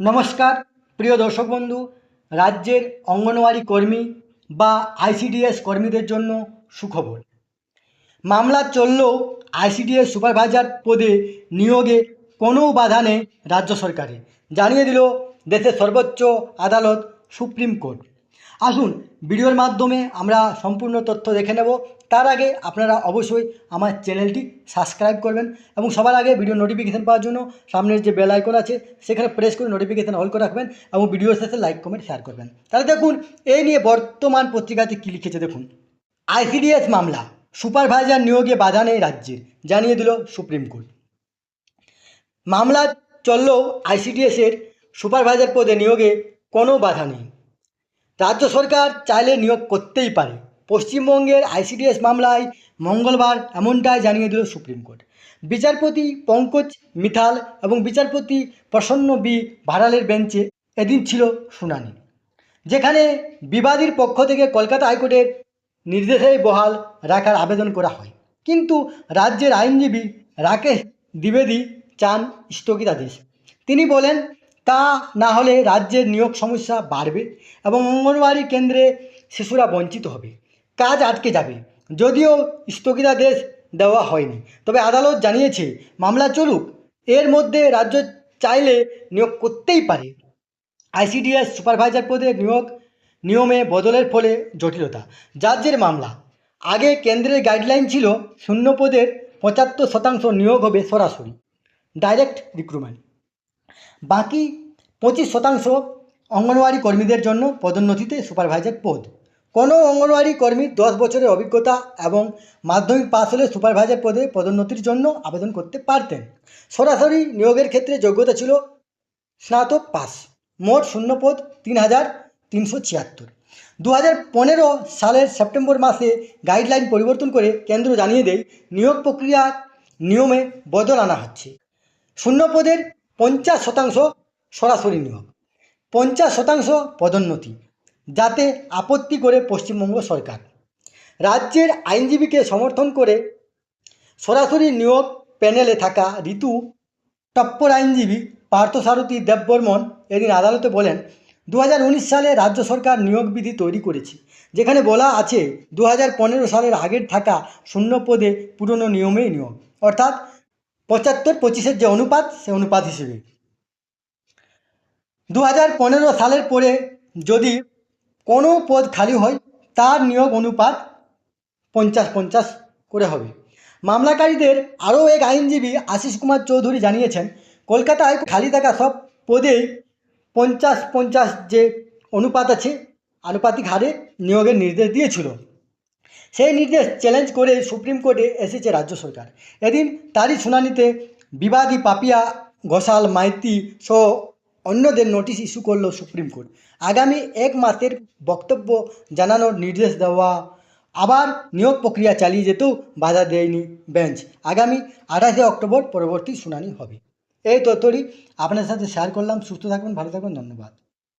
নমস্কার, প্রিয় দর্শক বন্ধু, রাজ্যের অঙ্গনওয়াড়ি কর্মী বা আইসিডিএস কর্মীদের জন্য সুখবর। মামলা চললেও আইসিডিএস সুপারভাইজার পদে নিয়োগে কোনো বাধা নেই রাজ্য সরকারে জানিয়ে দিল দেশের সর্বোচ্চ আদালত সুপ্রিম কোর্ট। আসুন, ভিডিওর মাধ্যমে আমরা সম্পূর্ণ তথ্য দেখে নেব। তার আগে আপনারা অবশ্যই আমার চ্যানেলটি সাবস্ক্রাইব করবেন এবং সবার আগে ভিডিও নোটিফিকেশান পাওয়ার জন্য সামনের যে বেল আইকন আছে, সেখানে প্রেস করে নোটিফিকেশান অল করে রাখবেন এবং ভিডিওর সাথে লাইক কমেন্ট শেয়ার করবেন। তাহলে দেখুন, এই নিয়ে বর্তমান পত্রিকাতে কী লিখেছে দেখুন। আইসিডিএস মামলা সুপারভাইজার নিয়োগে বাধা নেই রাজ্যের, জানিয়ে দিল সুপ্রিম কোর্ট। মামলা চললেও আইসিডিএসের সুপারভাইজার পদে নিয়োগে কোনো বাধা নেই। রাজ্য সরকার চাইলে নিয়োগ করতেই পারে। পশ্চিমবঙ্গের আইসিডিএস মামলায় মঙ্গলবার এমনটাই জানিয়ে দিল সুপ্রিম কোর্ট। বিচারপতি পঙ্কজ মিথাল এবং বিচারপতি প্রসন্ন বি ভাড়ালের বেঞ্চে এদিন ছিল শুনানি, যেখানে বিবাদীর পক্ষ থেকে কলকাতা হাইকোর্টের নির্দেশেই বহাল রাখার আবেদন করা হয়। কিন্তু রাজ্যের আইনজীবী রাকেশ দ্বিবেদী চান স্থগিতাদেশ। তিনি বলেন তা না হলে রাজ্যের নিয়োগ সমস্যা বাড়বে এবং অঙ্গনওয়াড়ি কেন্দ্রে শিশুরা বঞ্চিত হবে। কাজ আটকে যাবে। যদিও স্থগিতাদেশ দেওয়া হয়নি, তবে আদালত জানিয়েছে, মামলা চলুক। এর মধ্যে রাজ্য চাইলে নিয়োগ করতেই পারে। আইসিডিএস সুপারভাইজার পদে নিয়োগ, নিয়মে বদলের ফলে জটিলতা। রাজ্যের মামলা। আগে কেন্দ্রের গাইডলাইন ছিল, শূন্য পদের পঁচাত্তর শতাংশ নিয়োগ হবে সরাসরি। Direct recruitment. বাকি পঁচিশ শতাংশ অঙ্গনওয়াড়ি কর্মীদের জন্য পদোন্নতিতে সুপারভাইজার পদ। কোনো অঙ্গনওয়াড়ি কর্মী দশ বছরের অভিজ্ঞতা এবং মাধ্যমিক পাস হলে সুপারভাইজার পদে পদোন্নতির জন্য আবেদন করতে পারতেন। সরাসরি নিয়োগের ক্ষেত্রে যোগ্যতা ছিল স্নাতক পাস মোট শূন্য পদ তিন হাজার তিনশো ছিয়াত্তর। দু হাজার পনেরো সালের সেপ্টেম্বর মাসে গাইডলাইন পরিবর্তন করে কেন্দ্র জানিয়ে দেয়, নিয়োগ প্রক্রিয়ার নিয়মে বদল আনা হচ্ছে। শূন্য পদের পঞ্চাশ শতাংশ সরাসরি নিয়োগ। পঞ্চাশ শতাংশ পদোন্নতি, যাতে আপত্তি করে পশ্চিমবঙ্গ সরকার। রাজ্যের আইনজীবীকে সমর্থন করে সরাসরি নিয়োগ প্যানেলে থাকা ঋতু টপ্পর আইনজীবী পার্থসারথী দেববর্মন এদিন আদালতে বলেন দু হাজার উনিশ সালে রাজ্য সরকার নিয়োগ বিধি তৈরি করেছে, যেখানে বলা আছে দু হাজার পনেরো সালের আগের থাকা শূন্য পদে পুরনো নিয়মেই নিয়োগ। অর্থাৎ পঁচাত্তর পঁচিশের যে অনুপাত, সে অনুপাত হিসেবে। দু হাজার পনেরো সালের পরে যদি কোনো পদ খালি হয়, তার নিয়োগ অনুপাত পঞ্চাশ পঞ্চাশ করে হবে। মামলাকারীদের আরও এক আইনজীবী আশিস কুমার চৌধুরী জানিয়েছেন, কলকাতায় খালি থাকা সব পদেই পঞ্চাশ পঞ্চাশ যে অনুপাত আছে, আনুপাতিক হারে নিয়োগের নির্দেশ দিয়েছিল। সেই নির্দেশ চ্যালেঞ্জ করে সুপ্রিম কোর্টে এসেছে রাজ্য সরকার। এদিন তারই শুনানিতে বিবাদী পাপিয়া, ঘোষাল, মাইতি সহ অন্যদের নোটিশ ইস্যু করল সুপ্রিম কোর্ট আগামী এক মাসের বক্তব্য জানানোর নির্দেশ দেওয়া, আবার নিয়োগ প্রক্রিয়া চালিয়ে যেতেও বাধা দেয়নি বেঞ্চ আগামী আঠাশে অক্টোবর পরবর্তী শুনানি হবে। এই তথ্যটি আপনার সাথে শেয়ার করলাম। সুস্থ থাকুন ভালো থাকুন ধন্যবাদ।